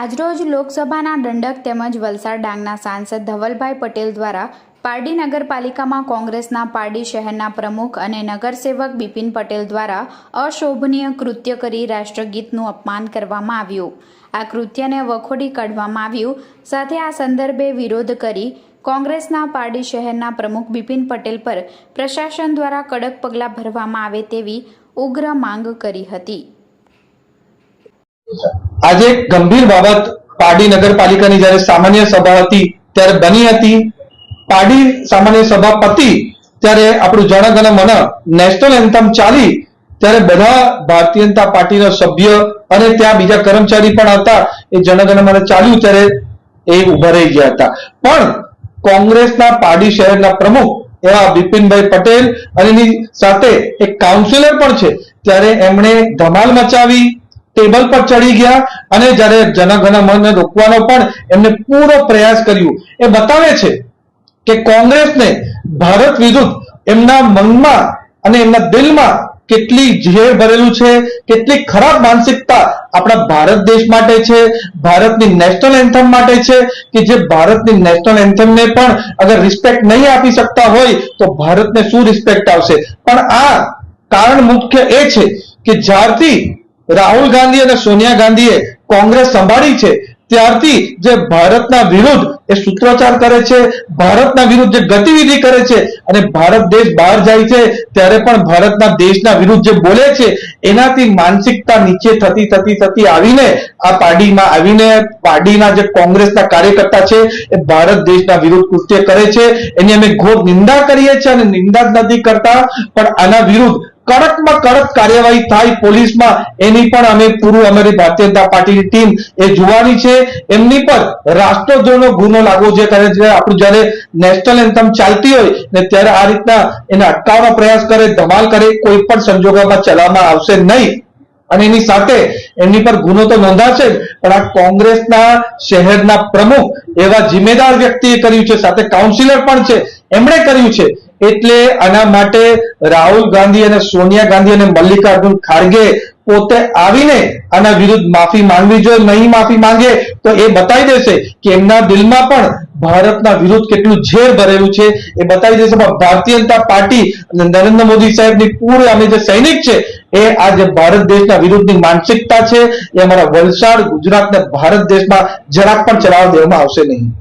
આજરોજ લોકસભાના દંડક તેમજ વલસાડ ડાંગના સાંસદ ધવલભાઈ પટેલ દ્વારા પારડી નગરપાલિકામાં કોંગ્રેસના પારડી શહેરના પ્રમુખ અને નગરસેવક બિપિન પટેલ દ્વારા અશોભનીય કૃત્ય કરી રાષ્ટ્રગીતનું અપમાન કરવામાં આવ્યું. આ કૃત્યને વખોડી કાઢવામાં આવ્યું. સાથે આ સંદર્ભે વિરોધ કરી કોંગ્રેસના પારડી શહેરના પ્રમુખ બિપિન પટેલ પર પ્રશાસન દ્વારા કડક પગલાં ભરવામાં આવે તેવી ઉગ્ર માંગ કરી હતી. આજે એક ગંભીર બાબત પારડી નગરપાલિકાની જ્યારે સામાન્ય સભા હતી, ત્યારે બની હતી. પારડી સામાન્ય સભા પતી ત્યારે આપણું જનગણ મન નેશનલ એન્થમ ચાલી, ત્યારે બધા ભારતીય જનતા પાર્ટીના સભ્ય અને ત્યાં બીજા કર્મચારી પણ હતા. એ જનગણ મન ચાલ્યું ત્યારે એ ઊભા રહી ગયા હતા. પણ કોંગ્રેસના પારડી શહેરના પ્રમુખ એવા બિપિનભાઈ પટેલ અને સાથે એક કાઉન્સિલર પણ છે. ત્યારે એમણે ધમાલ મચાવી ટેબલ પર ચડી ગયા અને જ્યારે જનગણ મનને રોકવાનો પણ એમને પૂરો પ્રયાસ કર્યો. એ બતાવે છે કે કોંગ્રેસને ભારત વિરુદ્ધ એમના મનમાં અને એમના દિલમાં કેટલી ઝેર ભરેલું છે, કેટલી ખરાબ માનસિકતા આપણા ભારત દેશ માટે છે, ભારતની નેશનલ એન્થમ માટે છે, કે જે ભારતની નેશનલ એન્થમને પણ અગર રિસ્પેક્ટ નહીં આપી શકતા હોય તો ભારતને શું રિસ્પેક્ટ આવશે? પણ આ કારણ મુખ્ય એ છે કે જ્યારથી રાહુલ ગાંધી અને સોનિયા ગાંધીએ કોંગ્રેસ સંભાળી છે. ત્યારથી જે ભારતના વિરુદ્ધ એ સૂત્રોચ્ચાર કરે છે, ભારતના વિરુદ્ધ જે ગતિવિધિ કરે છે અને ભારત દેશ બહાર જાય છે, ત્યારે પણ ભારતના દેશના વિરુદ્ધ જે બોલે છે, એનાથી માનસિકતા નીચે થતી થતી થતી આવીને, આ પાર્ટીમાં આવીને, પાર્ટીના જે કોંગ્રેસના કાર્યકર્તા છે, એ ભારત દેશના વિરુદ્ધ કૃત્ય કરે છે. એની અમે ઘોર નિંદા કરીએ છીએ અને નિંદા જ નથી કરતા, પણ આના વિરુદ્ધ કડકમાં કડક કાર્યવાહી થાય પોલીસમાં, એની પણ અમે પૂરું અમારી ભારતીય જનતા પાર્ટીની ટીમ એ જોવાની છે. એમની પર રાષ્ટ્રદ્રોહનો ગુનો લાગવો જે કરે છે આપણું જ્યારે નેશનલ એન્થમ ચાલતી હોય ને ત્યારે આ રીતના એને અટકાવવાનો પ્રયાસ કરે, ધમાલ કરે, કોઈ પણ સંજોગોમાં ચલાવવામાં આવશે નહીં. અને એની સાથે એમની પર ગુનો તો નોંધાશે પણ આ કોંગ્રેસના શહેરના પ્રમુખ એવા જિમ્મેદાર વ્યક્તિએ કર્યું છે, સાથે કાઉન્સિલર પણ છે. એમણે કર્યું છે. એટલે આના માટે રાહુલ ગાંધી અને સોનિયા ગાંધી અને મલ્લિકાર્જુન ખાર્ગે પોતે આવીને આના વિરુદ્ધ માફી માંગવી જોઈએ, નહીં માફી માંગે, તો એ બતાવી દેશે કે એમના દિલમાં પણ ભારતના વિરુદ્ધ કેટલું ઝેર ભરેલું છે. એ બતાવી દેશે પણ ભારતીય જનતા પાર્ટી અને નરેન્દ્ર મોદી સાહેબની પૂરી અમે જે સૈનિક છે, એ આ જે ભારત દેશના વિરુદ્ધની માનસિકતા છે. એ અમારા વલસાડ, ગુજરાત ને ભારત દેશમાં જરાક પણ ચલાવવા દેવામાં આવશે નહીં.